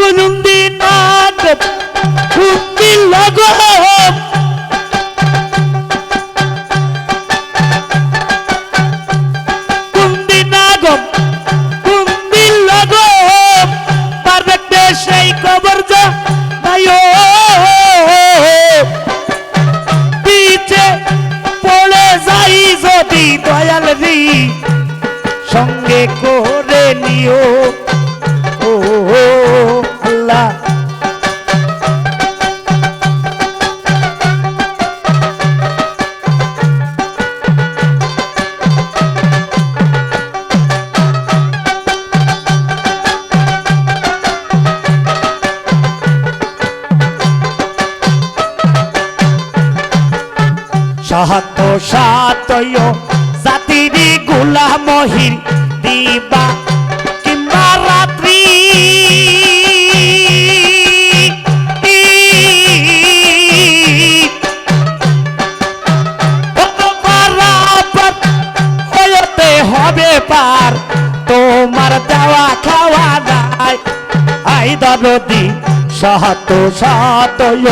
কুলুন্দি নাগ কুন্দি logo সাহাত সাতয়, জাতিরি গুলা মহির দিবা কিংবা রাত্রি। হবে পার, তোমার দেওয়া খাওয়া নাই। আই দরদি, সাহাত সাতয়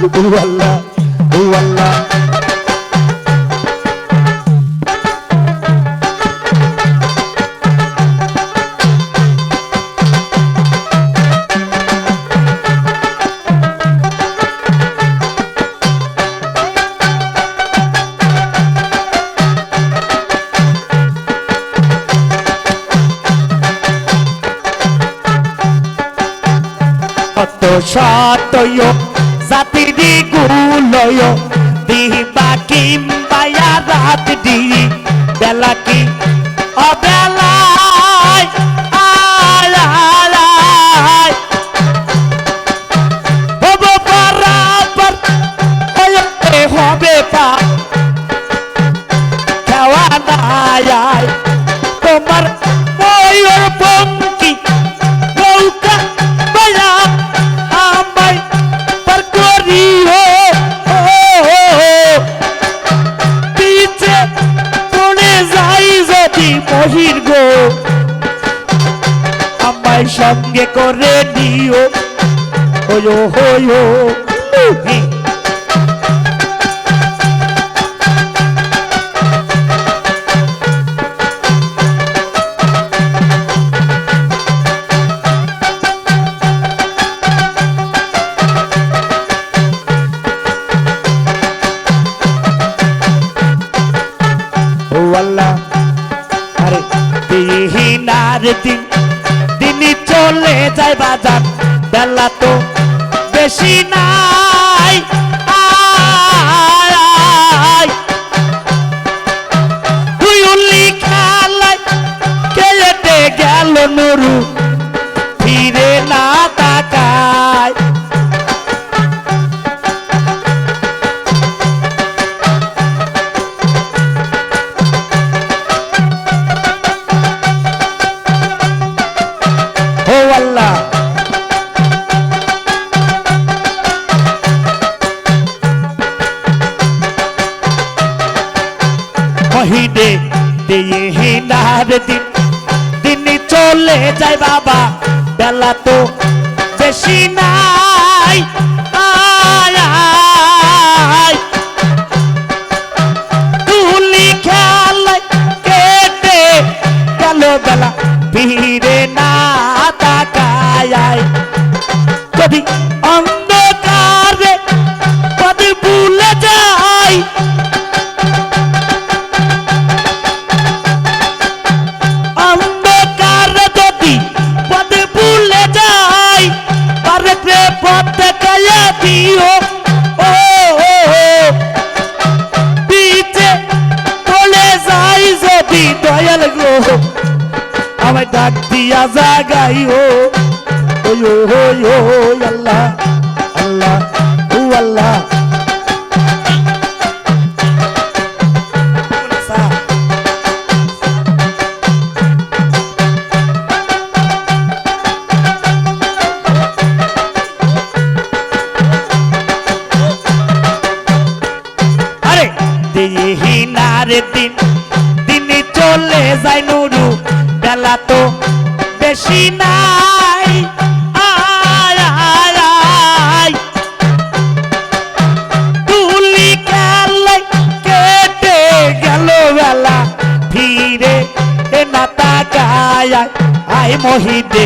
ও আল্লাহ ও আল্লাহ কত সতয় জাতিরি গুলয় দিবা কিম্বায়া রাত দি বেলা কি অবেলায় নিও ওয়ো হয়ো ও আল্লাহ আরে দিহিনার দিন দিনই চলে যায় বাজার বেলা তো বেশি নাই। তুই উল্লি খেলায় কেটে গেল নুরু যায় বাবা, বেলা তো বেশি নাই। তুলি খেলায় কেটে গেল বেলা, ভিড়ে না তাকায় আয়। আমায় ডাক দিয়া জাগাই ও ওই ও আল্লাহ। বেশি নাই। তুলি খেলায় কেটে গেল বেলা। এ না তাকায় আয় মহিদে।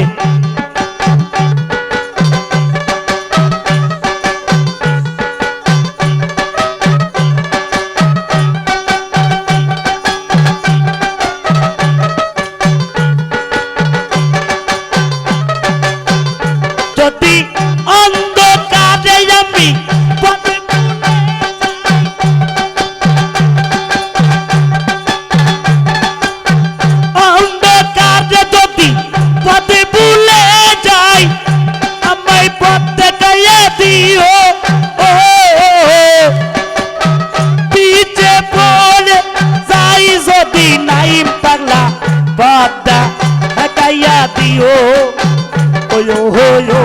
দেখাইয়া দিও ওয়ো হোয়ো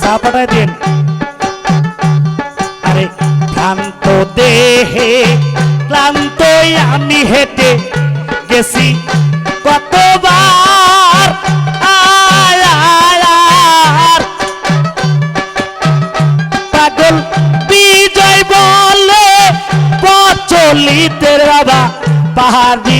সাপাটা দিন আরে ক্লান্ত দেহে ক্লান্ত আমি হেঁটে গেছি কতবার? পাগল বিজয় বলে পচলিতের বাবা পাহাড়ি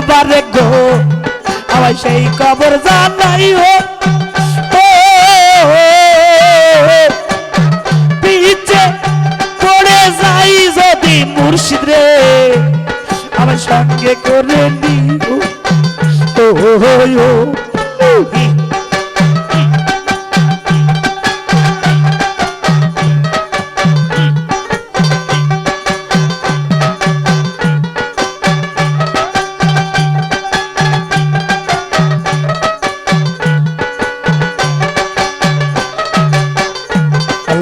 লৌকা বারে গো আমার সেই কবর জানাই হো। পিছে পড়ে যাই যদি মুর্শিদ রে আমার সঙ্গে করে নিও। ও